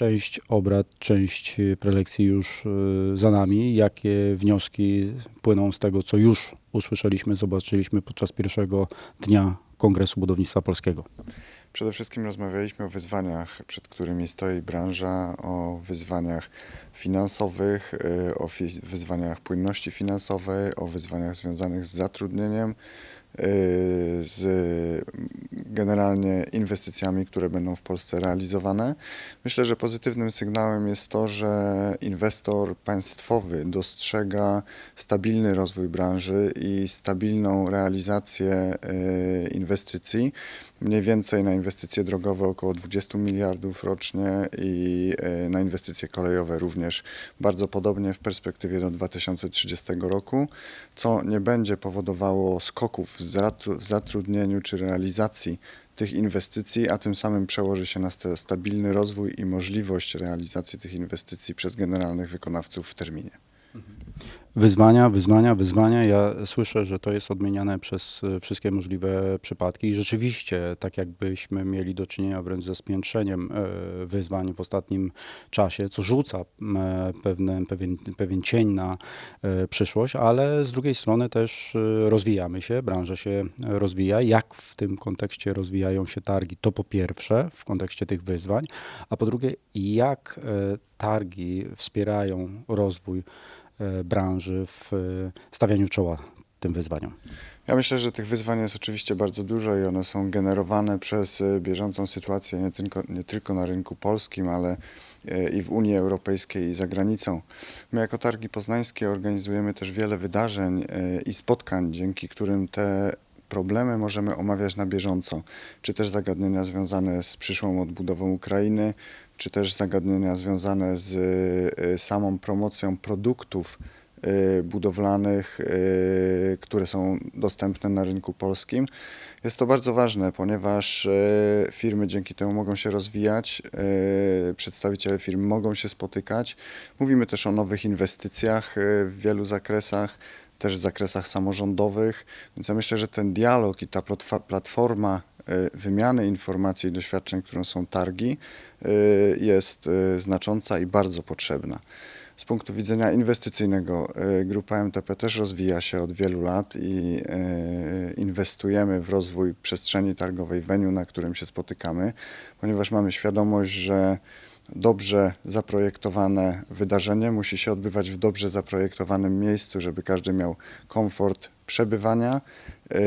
Część obrad, część prelekcji już y, za nami. Jakie wnioski płyną z tego, co już usłyszeliśmy, zobaczyliśmy podczas pierwszego dnia Kongresu Budownictwa Polskiego? Przede wszystkim rozmawialiśmy o wyzwaniach, przed którymi stoi branża, o wyzwaniach finansowych, y, o wyzwaniach płynności finansowej, o wyzwaniach związanych z zatrudnieniem, y, z generalnie inwestycjami, które będą w Polsce realizowane. Myślę, że pozytywnym sygnałem jest to, że inwestor państwowy dostrzega stabilny rozwój branży i stabilną realizację y, inwestycji. Mniej więcej na inwestycje drogowe około 20 miliardów rocznie i y, na inwestycje kolejowe również bardzo podobnie w perspektywie do 2030 roku, co nie będzie powodowało skoków w zatru- w zatrudnieniu czy realizacji tych inwestycji, a tym samym przełoży się na sta- stabilny rozwój i możliwość realizacji tych inwestycji przez generalnych wykonawców w terminie. Wyzwania, wyzwania, wyzwania. Ja słyszę, że to jest odmieniane przez y, wszystkie możliwe przypadki i rzeczywiście, tak jakbyśmy mieli do czynienia wręcz ze spiętrzeniem e, wyzwań w ostatnim czasie, co rzuca m, pewne, pewien, pewien cień na e, przyszłość, ale z drugiej strony też e, rozwijamy się, branża się rozwija. Jak w tym kontekście rozwijają się targi? To po pierwsze w kontekście tych wyzwań, a po drugie, jak e, targi wspierają rozwój e, branży w e, stawianiu czoła tym wyzwaniom. Ja myślę, że tych wyzwań jest oczywiście bardzo dużo i one są generowane przez e, bieżącą sytuację nie tylko, nie tylko na rynku polskim, ale e, i w Unii Europejskiej i za granicą. My jako Targi Poznańskie organizujemy też wiele wydarzeń e, i spotkań, dzięki którym te problemy możemy omawiać na bieżąco, czy też zagadnienia związane z przyszłą odbudową Ukrainy, czy też zagadnienia związane z e, samą promocją produktów e, budowlanych, które są dostępne na rynku polskim. Jest to bardzo ważne, ponieważ firmy dzięki temu mogą się rozwijać, przedstawiciele firm mogą się spotykać. Mówimy też o nowych inwestycjach w wielu zakresach, też w zakresach samorządowych, więc ja myślę, że ten dialog i ta platforma e, wymiany informacji i doświadczeń, którą są targi, e, jest e, znacząca i bardzo potrzebna. Z punktu widzenia inwestycyjnego grupa MTP też rozwija się od wielu lat i inwestujemy w rozwój przestrzeni targowej venue, na którym się spotykamy, ponieważ mamy świadomość, że dobrze zaprojektowane wydarzenie musi się odbywać w dobrze zaprojektowanym miejscu, żeby każdy miał komfort przebywania yy,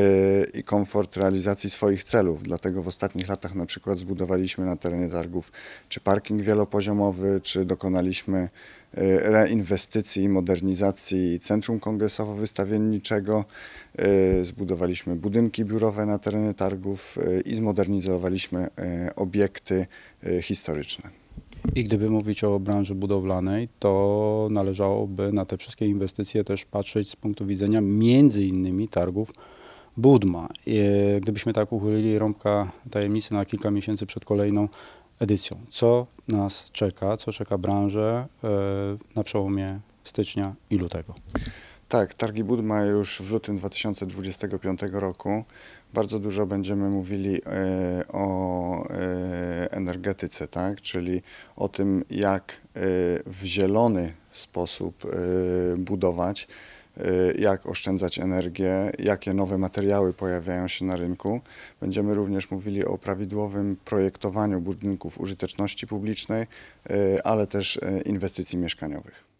i komfort realizacji swoich celów. Dlatego w ostatnich latach na przykład zbudowaliśmy na terenie targów czy parking wielopoziomowy, czy dokonaliśmy yy, reinwestycji i modernizacji centrum kongresowo-wystawienniczego, yy, zbudowaliśmy budynki biurowe na terenie targów i zmodernizowaliśmy obiekty historyczne. I gdyby mówić o branży budowlanej, to należałoby na te wszystkie inwestycje też patrzeć z punktu widzenia między innymi targów Budma. Gdybyśmy tak uchylili rąbka tajemnicy na kilka miesięcy przed kolejną edycją, co nas czeka, co czeka branżę e, na przełomie stycznia i lutego? Tak, targi Budma już w lutym 2025 roku. Bardzo dużo będziemy mówili e, o e, energetyce, tak? czyli o tym, jak e, w zielony sposób budować, jak oszczędzać energię, jakie nowe materiały pojawiają się na rynku. Będziemy również mówili o prawidłowym projektowaniu budynków użyteczności publicznej, ale też inwestycji mieszkaniowych.